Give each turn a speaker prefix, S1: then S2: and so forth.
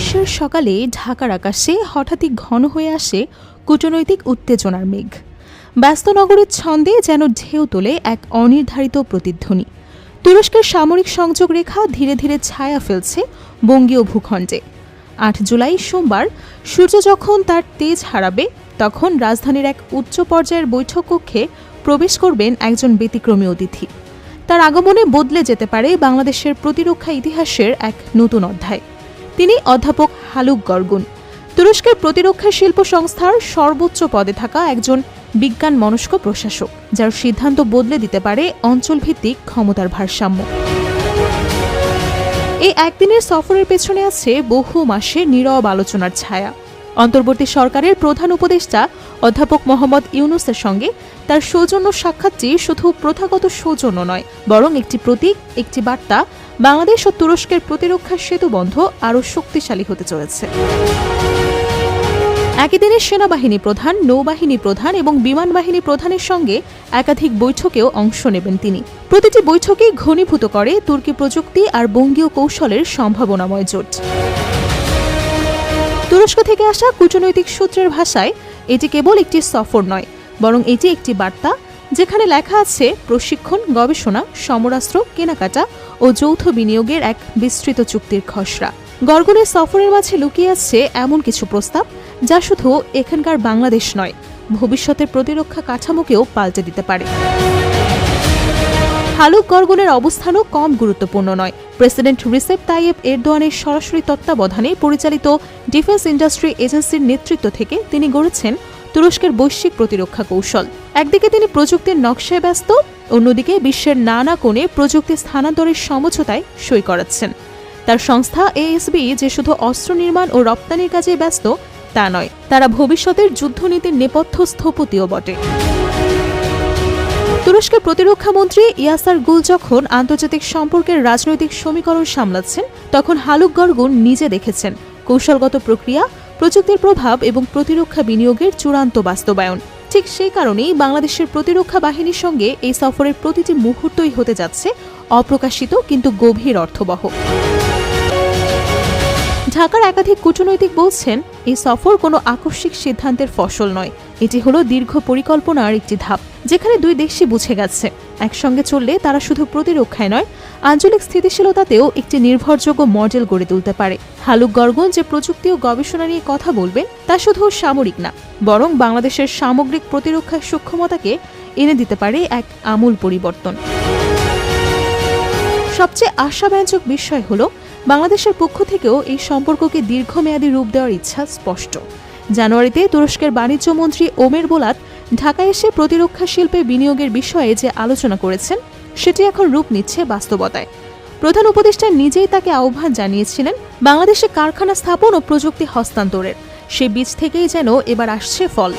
S1: গ্রীষ্মের সকালে ঢাকার আকাশে হঠাৎই ঘন হয়ে আসে কূটনৈতিক উত্তেজনার মেঘ। ব্যস্ত নগরের ছন্দে যেন ঢেউ তোলে এক অনির্ধারিত প্রতিধ্বনি। তুরস্কের সামরিক সংযোগ রেখা ধীরে ধীরে ছায়া ফেলছে বঙ্গীয় ভূখণ্ডে। আট জুলাই সোমবার সূর্য যখন তার তেজ হারাবে, তখন রাজধানীর এক উচ্চ পর্যায়ের বৈঠক কক্ষে প্রবেশ করবেন একজন ব্যতিক্রমী অতিথি। তার আগমনে বদলে যেতে পারে বাংলাদেশের প্রতিরক্ষা ইতিহাসের এক নতুন অধ্যায়। তিনি অধ্যাপক হালুক গর্গুন। তুরস্কের প্রতিরক্ষা শিল্প সংস্থার সর্বোচ্চ পদে থাকা একজন বিজ্ঞান মনস্ক প্রশাসক, যার সিদ্ধান্ত বদলে দিতে পারে অঞ্চলভিত্তিক ক্ষমতার ভারসাম্য। এই একদিনের সফরের পেছনে আছে বহু মাসের নীরব আলোচনার ছায়া। অন্তর্বর্তী সরকারের প্রধান উপদেষ্টা অধ্যাপক মোহাম্মদ ইউনুসের সঙ্গে তার সৌজন্য সাক্ষাৎটি শুধু প্রথাগত সৌজন্য নয়, বরং একটি প্রতীক, একটি বার্তা বাংলাদেশ ও তুরস্কের প্রতিরক্ষা সেতুবন্ধ আরও শক্তিশালী হতে চলেছে। একই দিনে সেনাবাহিনী প্রধান, নৌবাহিনী প্রধান এবং বিমান বাহিনী প্রধানের সঙ্গে একাধিক বৈঠকেও অংশ নেবেন তিনি। প্রতিটি বৈঠকে ঘনীভূত করে তুর্কি প্রযুক্তি আর বঙ্গীয় কৌশলের সম্ভাবনাময় জোট। তুরস্ক থেকে আসা কূটনৈতিক সূত্রের ভাষায়, এটি কেবল একটি সফর নয়, বরং এটি একটি বার্তা যেখানে লেখা আছে, প্রশিক্ষণ, গবেষণা, সমরাস্ত্র, কেনাকাটা ও যৌথ বিনিয়োগের এক বিস্তৃত চুক্তির খসড়া। গর্গনের সফরের মাঝে লুকিয়ে আছে এমন কিছু প্রস্তাব যা শুধু এখানকার বাংলাদেশ নয়, ভবিষ্যতের প্রতিরক্ষা কাঠামোকেও পাল্টে দিতে পারে। হালুক গর্গনের অবস্থানও কম গুরুত্বপূর্ণ নয়। প্রেসিডেন্ট রিসেপ তাইয়েব এরদোয়ানের সরাসরি তত্ত্বাবধানে পরিচালিত ডিফেন্স ইন্ডাস্ট্রি এজেন্সির নেতৃত্ব থেকে তিনি গড়েছেন তুরস্কের বৈশ্বিক প্রতিরক্ষা কৌশল। একদিকে তিনি প্রযুক্তির নকশায় ব্যস্ত, অন্যদিকে বিশ্বের নানা কোণে প্রযুক্তি স্থানান্তরের সমঝোতায় সই করাচ্ছেন। তার সংস্থা এএসবি যে শুধু অস্ত্র নির্মাণ ও রপ্তানির কাজে ব্যস্ত, তা নয়, তারা ভবিষ্যতের যুদ্ধনীতির নেপথ্য স্থপতিও বটে। তুরস্কের প্রতিরক্ষা মন্ত্রী ইয়াসার গুল যখন আন্তর্জাতিক সম্পর্কের রাজনৈতিক সমীকরণ সামলাচ্ছেন, তখন হালুক গর্গুন নিজে দেখেছেন। কৌশলগত প্রক্রিয়া প্রযুক্তির প্রভাব এবং প্রতিরক্ষা বিনিয়োগের চূড়ান্ত বাস্তবায়ন। ঠিক সেই কারণেই বাংলাদেশের প্রতিরক্ষা বাহিনীর সঙ্গে এই সফরের প্রতিটি মুহূর্তই হতে যাচ্ছে অপ্রকাশিত কিন্তু গভীর অর্থবহ। ঢাকার একাধিক কূটনৈতিক বলছেন, এই সফর কোনো আকস্মিক সিদ্ধান্তের ফসল নয়। এটি হলো দীর্ঘ পরিকল্পনার একটি ধাপ, যেখানে দুই দেশই বুঝে গেছে। একসঙ্গে চললে তারা শুধু প্রতিরক্ষায় নয়, আঞ্চলিক স্থিতিশীলতাতেও একটি নির্ভরযোগ্য মডেল গড়ে তুলতে পারে। হালুক গর্গন যে প্রযুক্তি ও গবেষণা নিয়ে কথা বলবেন, তা শুধু সামরিক না, বরং বাংলাদেশের সামগ্রিক প্রতিরক্ষা সক্ষমতাকে এনে দিতে পারে এক আমূল পরিবর্তন। সবচেয়ে আশাব্যঞ্জক বিষয় হল, বাংলাদেশের পক্ষ থেকেও এই সম্পর্ককে দীর্ঘমেয়াদী রূপ দেওয়ার ইচ্ছা স্পষ্ট। জানুয়ারিতে তুরস্কের বাণিজ্যমন্ত্রী ওমের বোলাত ঢাকায় এসে প্রতিরক্ষা শিল্পে বিনিয়োগের বিষয়ে যে আলোচনা করেছেন, সেটি এখন রূপ নিচ্ছে বাস্তবতায়। প্রধান উপদেষ্টা নিজেই তাকে আহ্বান জানিয়েছিলেন, বাংলাদেশে কারখানা স্থাপন ও প্রযুক্তি হস্তান্তরের। সে বীজ থেকেই যেন এবার আসছে ফল।